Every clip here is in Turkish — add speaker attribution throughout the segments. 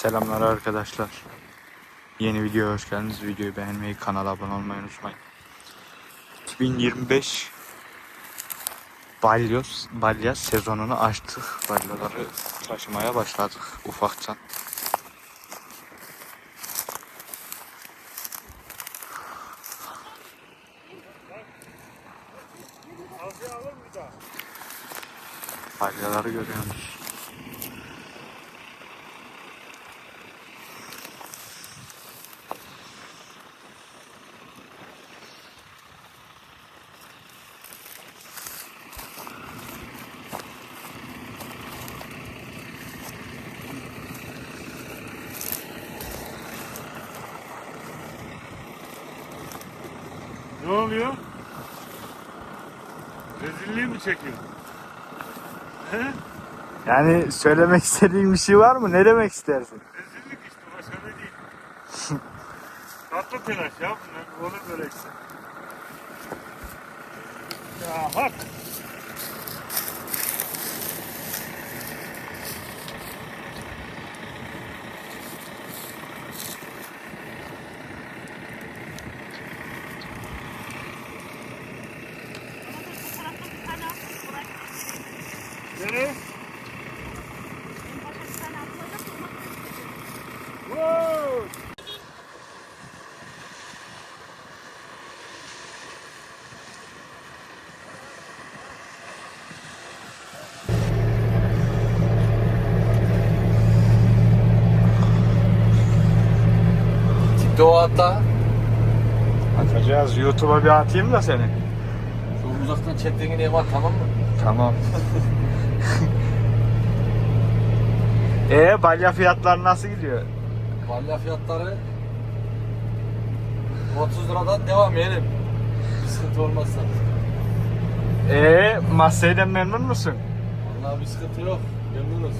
Speaker 1: Selamlar arkadaşlar. Yeni videoya hoş geldiniz. Videoyu beğenmeyi, kanala abone olmayı unutmayın. 2025 balyoz, balya sezonunu açtık. Balyaları taşımaya başladık ufaktan. Balyaları görüyorsunuz.
Speaker 2: Oluyor? Rezilliği mi çekiyorsun? He?
Speaker 1: Yani söylemek istediğin bir şey var mı? Ne demek istersin?
Speaker 2: Rezillik işte başka ne değil. Tatlı telaş ya bunlar. Olur böyle işte. Ya bak. Wow!
Speaker 3: TikTok'a atla.
Speaker 1: Atacağız. YouTube'a bir atayım da seni.
Speaker 3: Şu uzaktan chat'teki var tamam mı?
Speaker 1: Tamam. Ee balya fiyatları nasıl gidiyor?
Speaker 3: Balya fiyatları 30 liradan devam yeğenim. Bir sıkıntı olmazsa.
Speaker 1: Ee Massey'den memnun musun?
Speaker 3: Vallahi bir sıkıntı yok. Memnunuz.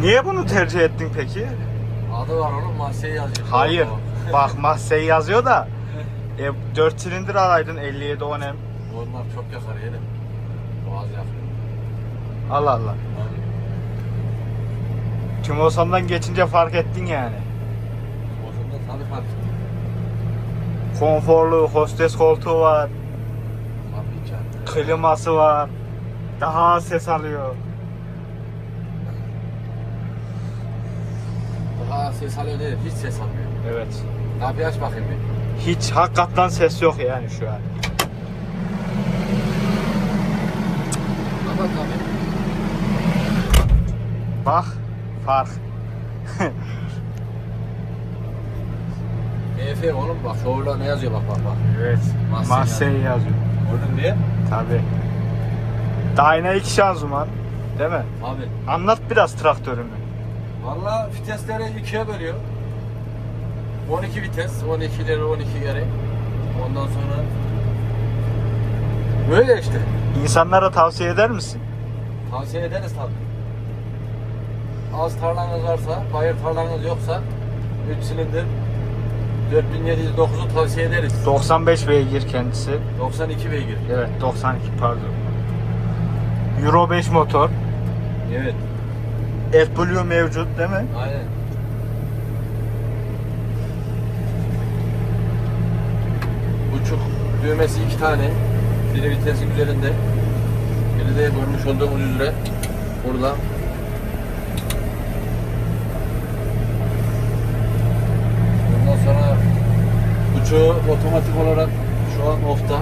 Speaker 1: Niye bunu tercih ettin peki?
Speaker 3: Adı var onun Marseille yazıyor.
Speaker 1: Hayır. Bak Massey yazıyor da e, 4 silindir alaydın 57 10 m
Speaker 3: Onlar çok yakar yeğenim. Boğaz yakıyor.
Speaker 1: Allah Allah. Tüm Osam'dan geçince fark ettin yani.
Speaker 3: Bozumda tabii fark ettim.
Speaker 1: Konforlu, hostes koltuğu var,
Speaker 3: Tabii ki.
Speaker 1: kliması var. Daha az ses alıyor.
Speaker 3: Daha ses alıyor değil. Hiç ses almıyor.
Speaker 1: Evet.
Speaker 3: Kapıyı aç bakayım bir.
Speaker 1: Hiç hakikaten ses yok yani şu an.
Speaker 3: Kapat abi.
Speaker 1: Bak fark.
Speaker 3: EF oğlum bak şovla ne yazıyor bak bak bak.
Speaker 1: Evet.
Speaker 3: Massey
Speaker 1: Massey yazıyor.
Speaker 3: Gördün diye.
Speaker 1: Tabi. Dyna 2 şanzıman. Değil mi?
Speaker 3: Abi.
Speaker 1: Anlat biraz traktörünü.
Speaker 3: Valla vitesleri ikiye bölüyor. 12 vites, 12 ileri 12 geri. Ondan sonra böyle işte.
Speaker 1: İnsanlara tavsiye eder misin?
Speaker 3: Tavsiye ederiz tabi. Az tarlanız varsa, bayır tarlanız yoksa 3 silindir 4709'u tavsiye ederiz.
Speaker 1: 95 beygir kendisi.
Speaker 3: 92 beygir.
Speaker 1: Evet 92 pardon. Euro 5 motor.
Speaker 3: Evet.
Speaker 1: AdBlue mevcut değil mi?
Speaker 3: Aynen. Buçuk düğmesi iki tane. Biri vitesin üzerinde. Biri de görmüş olduğumuz üzere burada. Ondan sonra uçağı otomatik olarak şu an off'ta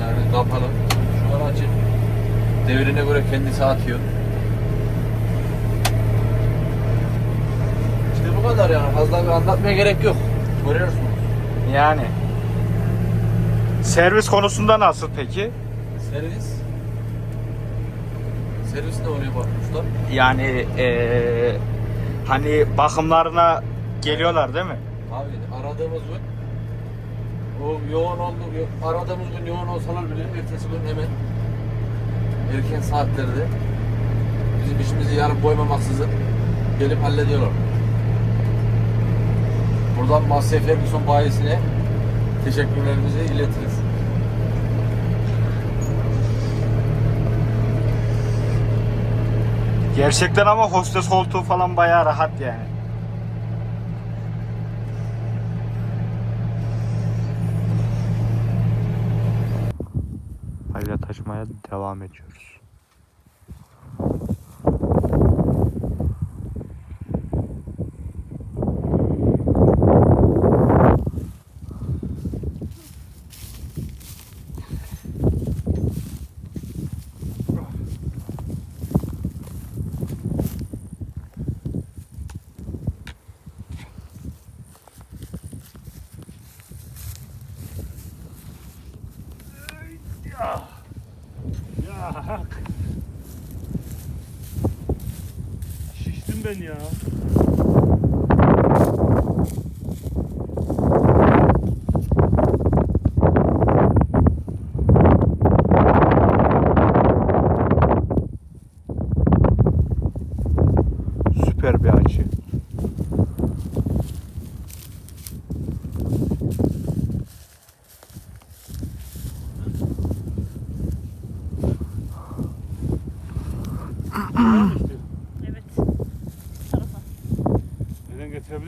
Speaker 3: yani kapalı. Şu an açık. Devrine göre kendisi atıyor. İşte bu kadar yani fazla bir anlatmaya gerek yok. Görüyorsunuz.
Speaker 1: Yani. Servis konusunda nasıl peki?
Speaker 3: Servis. Servis ne oluyor bak usta?
Speaker 1: Yani eee hani bakımlarına geliyorlar değil mi?
Speaker 3: Abi aradığımız gün o yoğun oldu, aradığımız gün yoğun olsalar bile ertesi gün hemen erken saatlerde bizim işimizi yarım koymamaksızın gelip hallediyorlar. Buradan Massey Ferguson bayisine teşekkürlerimizi iletiriz.
Speaker 1: Gerçekten ama hostes koltuğu falan bayağı rahat yani. Hala taşımaya devam ediyoruz.
Speaker 2: Ya hak. Şiştim ben ya.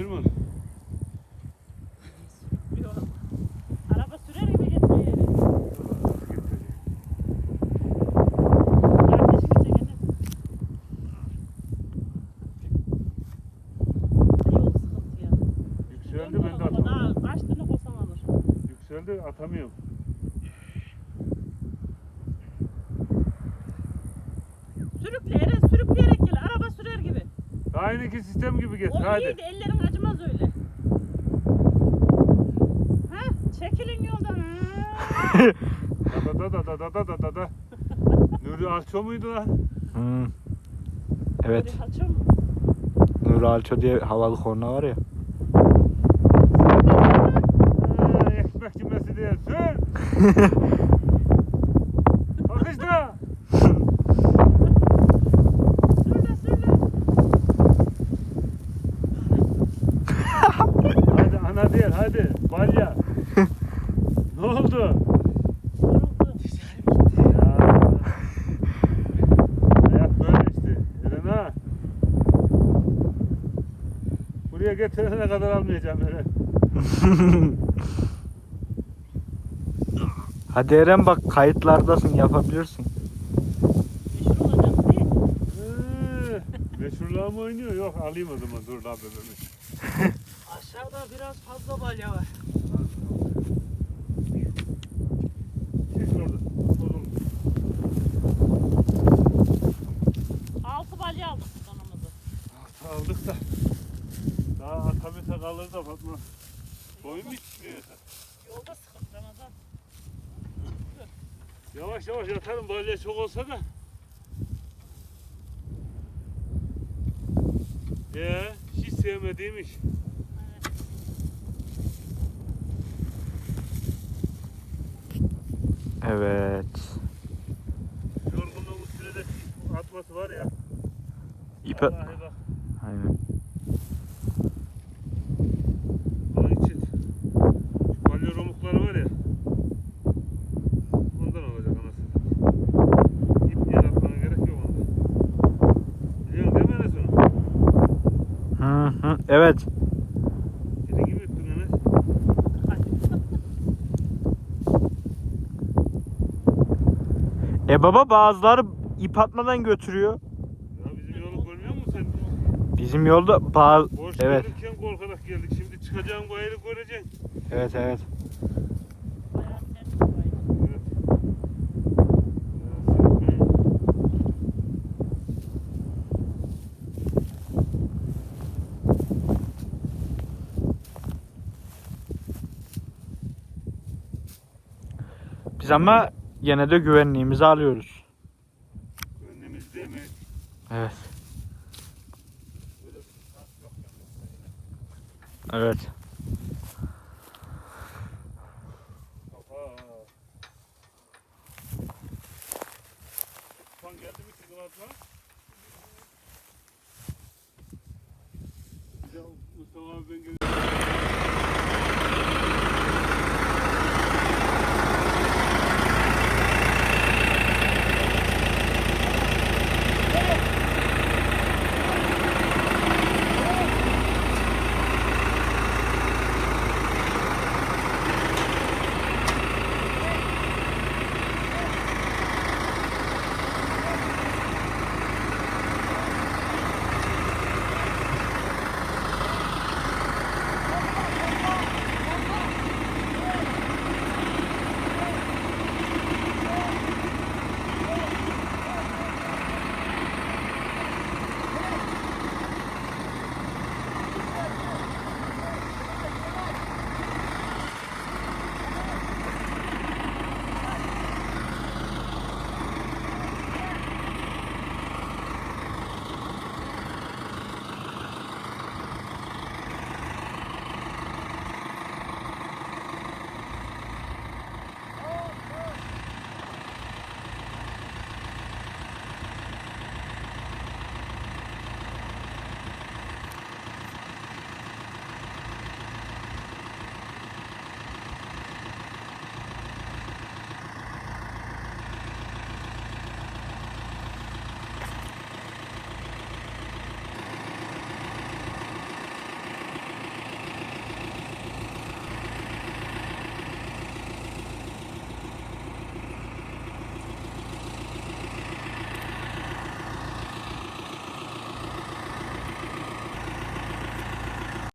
Speaker 2: Getirebilir mi.
Speaker 4: Araba sürer gibi getiriyor yere. Kardeşim çekelim. Ne yol sıkıntı ya.
Speaker 2: Yükseldi ben de atamıyorum.
Speaker 4: Daha kaç tane koysam alır.
Speaker 2: Yükseldi atamıyorum.
Speaker 4: Sürükle Eren sürükleyerek gel. Araba sürer gibi.
Speaker 2: İki sistem gibi getir
Speaker 4: O
Speaker 2: hadi.
Speaker 4: iyiydi. Ellerin acımaz öyle. Ha? Çekilin yoldan. Ha?
Speaker 2: Da da da da da da da da da. Nuri Alço muydu lan?
Speaker 1: Hmm. Evet.
Speaker 4: Orayı açıyor mu?
Speaker 1: Nuri Alço diye havalı korna var ya.
Speaker 2: Ha, ekmek cümlesi diye. Sür. Bakıştı.
Speaker 4: Sürle sürle.
Speaker 2: Hadi ana değil hadi. Balya. 80'e kadar almayacağım öyle.
Speaker 1: Hadi Eren bak kayıtlardasın yapabilirsin.
Speaker 4: Meşhur olacak değil mi?
Speaker 2: Ee, meşhurluğa mı oynuyor? Yok alayım o zaman dur lan bebeğimi.
Speaker 4: Aşağıda biraz fazla balya var.
Speaker 2: Kalır da Fatma. Boyun mu?
Speaker 4: Yolda sıkıntı Ramazan.
Speaker 2: Yavaş yavaş yatarım balya çok olsa da. Ee, hiç sevmediğim iş.
Speaker 1: Evet.
Speaker 2: Yorgunluğun üstüne de atması var ya.
Speaker 1: İp
Speaker 2: Vallahi bak.
Speaker 1: Aynen.
Speaker 2: Onun için. Şu balya romukları var ya. Ondan olacak anasını. İp diye atmana gerek yok onda. Biliyorsun değil mi Enes onu?
Speaker 1: Hı hı. Evet.
Speaker 2: Gibi.
Speaker 1: E baba bazıları ip atmadan götürüyor.
Speaker 2: Ya bizim yolu görmüyor musun sen?
Speaker 1: Bizim yolda bazı
Speaker 2: Boş
Speaker 1: evet.
Speaker 2: korkarak geldik. Şimdi çıkacağım bu göreceksin.
Speaker 1: Evet evet. Biz ama gene de güvenliğimizi alıyoruz.
Speaker 2: Güvenliğimiz değil mi?
Speaker 1: Evet. Evet.
Speaker 2: Mustafa ben